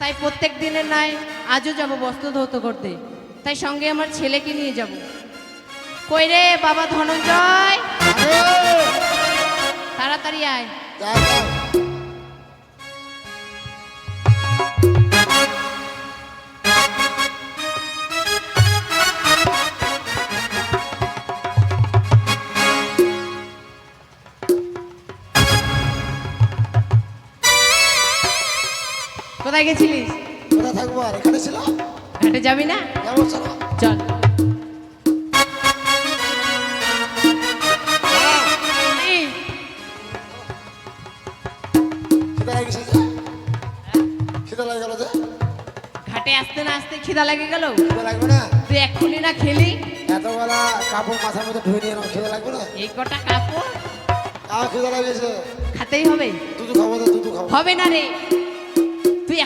তাই প্রত্যেক দিনের নাই আজও যাব বস্ত্র ধৌত করতে। তাই সঙ্গে আমার ছেলেকে নিয়ে যাব। কই রে বাবা ধনঞ্জয়? তাড়াতাড়ি আয়। কোথায় গেছিলিস? কোথায় থাকব আর? এখানে ছিল ঘাটে যাবি না? যাব চলো। ঘাটে আসতে না আসতে খিদা লাগে গেল? লাগবে না। তুই এক্ষুনি না খেলি? এতবেলা কাপড় মাথার মধ্যে ধুয়ে নিয়ে লাগবে না? এই কটা কাপড়? আমার খিদে লাগেছে। খাতেই হবে। দুধু খাব তো দুধু খাব। হবে না রে।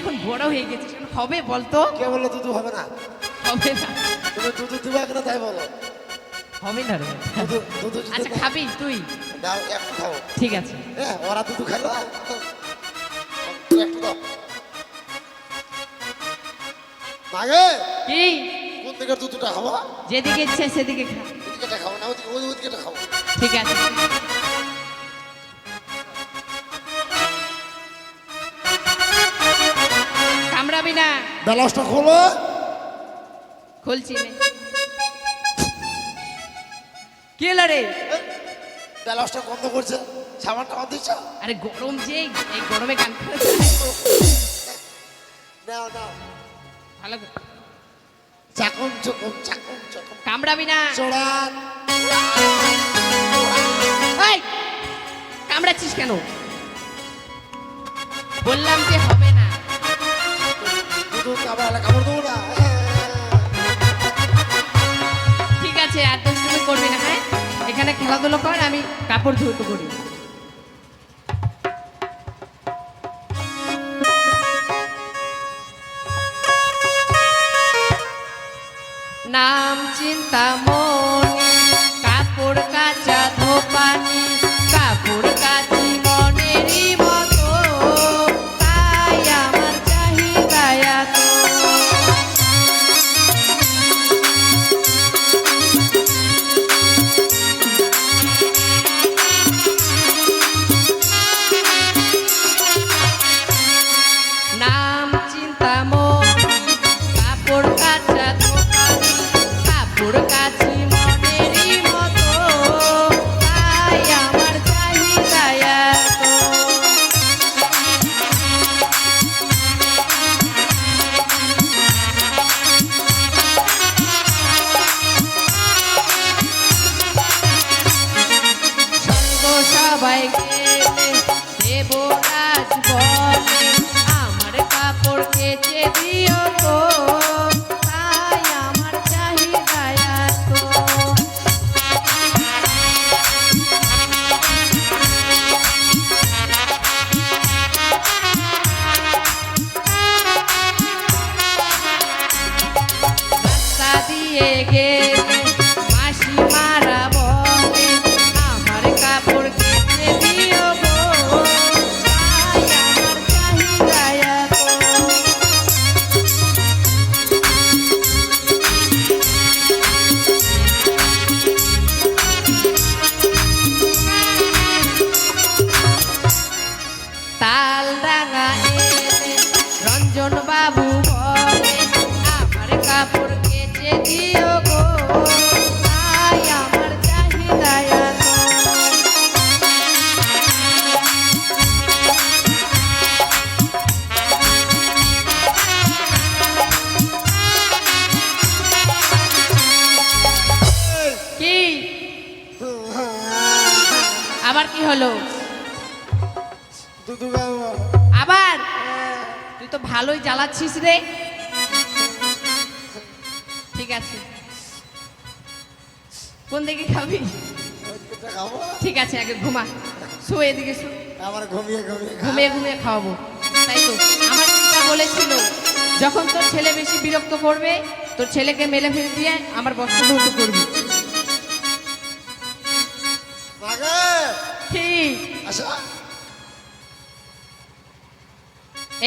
এখন বড় হয়ে গেছিস হবে বলতো? কে বলল দুধু হবে না? হবে না। তুমি দুধু দিবা কিনা তাই বলো। হবে না রে। দুধু দুধু আচ্ছা খাবি তুই? দাও একটু খাও। ঠিক আছে। হ্যাঁ ওরা দুধু একটু দাও মাগে কি? কোন দিকে দুধটা খাব? যেদিকে ইচ্ছে সেদিকে খা। ওদিকেটা খাব না ওদিকে ওই ওদিকেটা খাব। ঠিক আছে। না। ব্যালান্সটা খোলো। খুলছি কি হলো রে? বন্ধ করছে। দিচ্ছ? আরে গরম যে এই গরমে গান নাও নাও। ভালো কামড়াবি না। চোড়ান কামড়াচ্ছিস কেন? বললাম যে হবে না। ঠিক আছে করবি না হ্যাঁ? এখানে খেলাধুলো কর আমি কাপড় ধুত করি। নাম চিন্তামণি সবাই আবার কি হলো? আবার? তুই তো ভালোই জ্বালাচ্ছিস রে। ঠিক আছে। কোন দিকে খাবি? ঠিক আছে আগে ঘুমা। শুয়ে এদিকে শু। আবার ঘুমিয়ে ঘুমিয়ে ঘুমিয়ে ঘুমিয়ে খাওয়াবো। তাই তো। আমার চিন্তা বলেছিল যখন তোর ছেলে বেশি বিরক্ত করবে তোর ছেলেকে মেলে ফেলে দিয়ে আমার বস্ত্র ধৌত করবি। ঠিক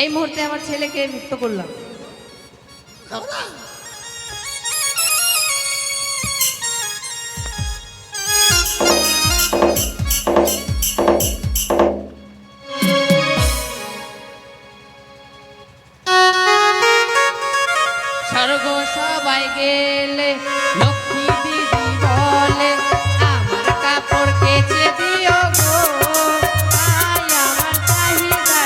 এই মুহূর্তে আমার ছেলেকে মুক্ত করলাম। গেলে, লক্ষ্মী দিদি বলে, আমার কাপড় কেচে দিও গো তাই আমার চাহিদা।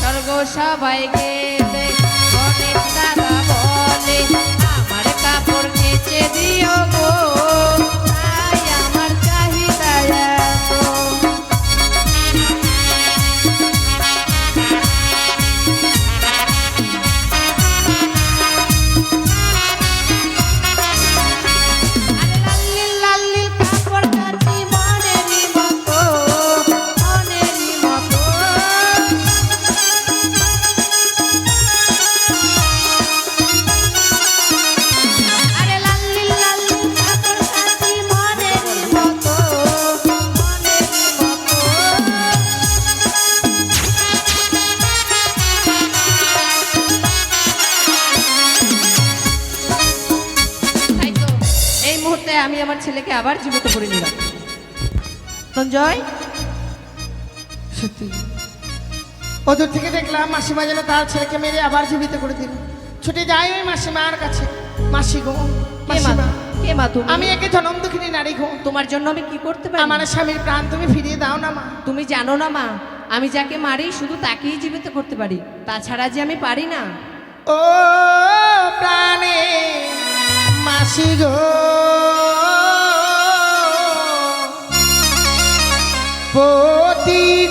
স্বর্গ সবাই গেলে গণেশ দাদা বলে, আমার কাপড় কেচে দিও গো ছেলেকে আবার জীবিত করে নিলাম। সঞ্জয়? সত্যি। ওদূর থেকে দেখলাম মাসিমা যেন তার ছেলেকে মেরে আবার জীবিত করে দিল। ছুটে যাই ওই মাসিমার কাছে। মাসি গো কে মা মাসিমা। কে মা তুমি? আমি একে জনম দুঃখিনী নারী গো। তোমার জন্য আমি কি করতে পারি? আমার স্বামীর প্রাণ তুমি ফিরিয়ে দাও না মা। তুমি জানো না মা। আমি যাকে মারি শুধু তাকেই জীবিত করতে পারি। তাছাড়া যে আমি পারি না। ও প্রাণে মাসি গো। Foti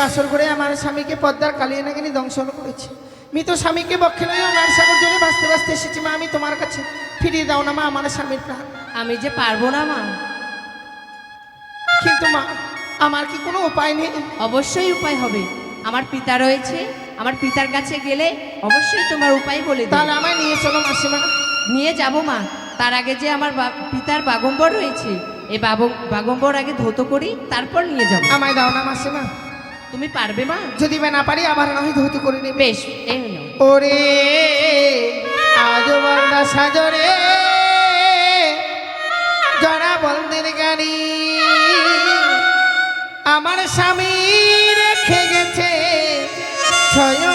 বাসর করে আমার স্বামীকে পদ্মার কালিয়ে নাগিনী দংশন করেছে। মৃত স্বামীকে বক্ষে লইয়া আমার সাগর জলে বাঁচতে বাঁচতে এসেছি মা আমি তোমার কাছে ফিরিয়ে দাও না মা আমার স্বামীর প্রাণ। আমি যে পারব না মা। কিন্তু মা আমার কি কোনো উপায় নেই? অবশ্যই উপায় হবে। আমার পিতা রয়েছে আমার পিতার কাছে গেলে অবশ্যই তোমার উপায় বলে তাহলে আমায় নিয়ে চলো মাসিমা। নিয়ে যাব মা। তার আগে যে আমার পিতার বাগম্বর রয়েছে এই বাগম্বর আগে ধৌত করি তারপর নিয়ে যাব। আমায় দাও না মাসিমা। তুমি পারবে মা? যদি বা না পারি আবার নহি ধৌত করে নেবে। বেশ এই হলো। ওরে আজ বন্দা সাজরে জরা বন্দের গাড়ি আমার স্বামী রেখে গেছে ছয়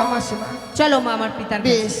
নাও মাসিমা চলো মা আমার পিতার বেশ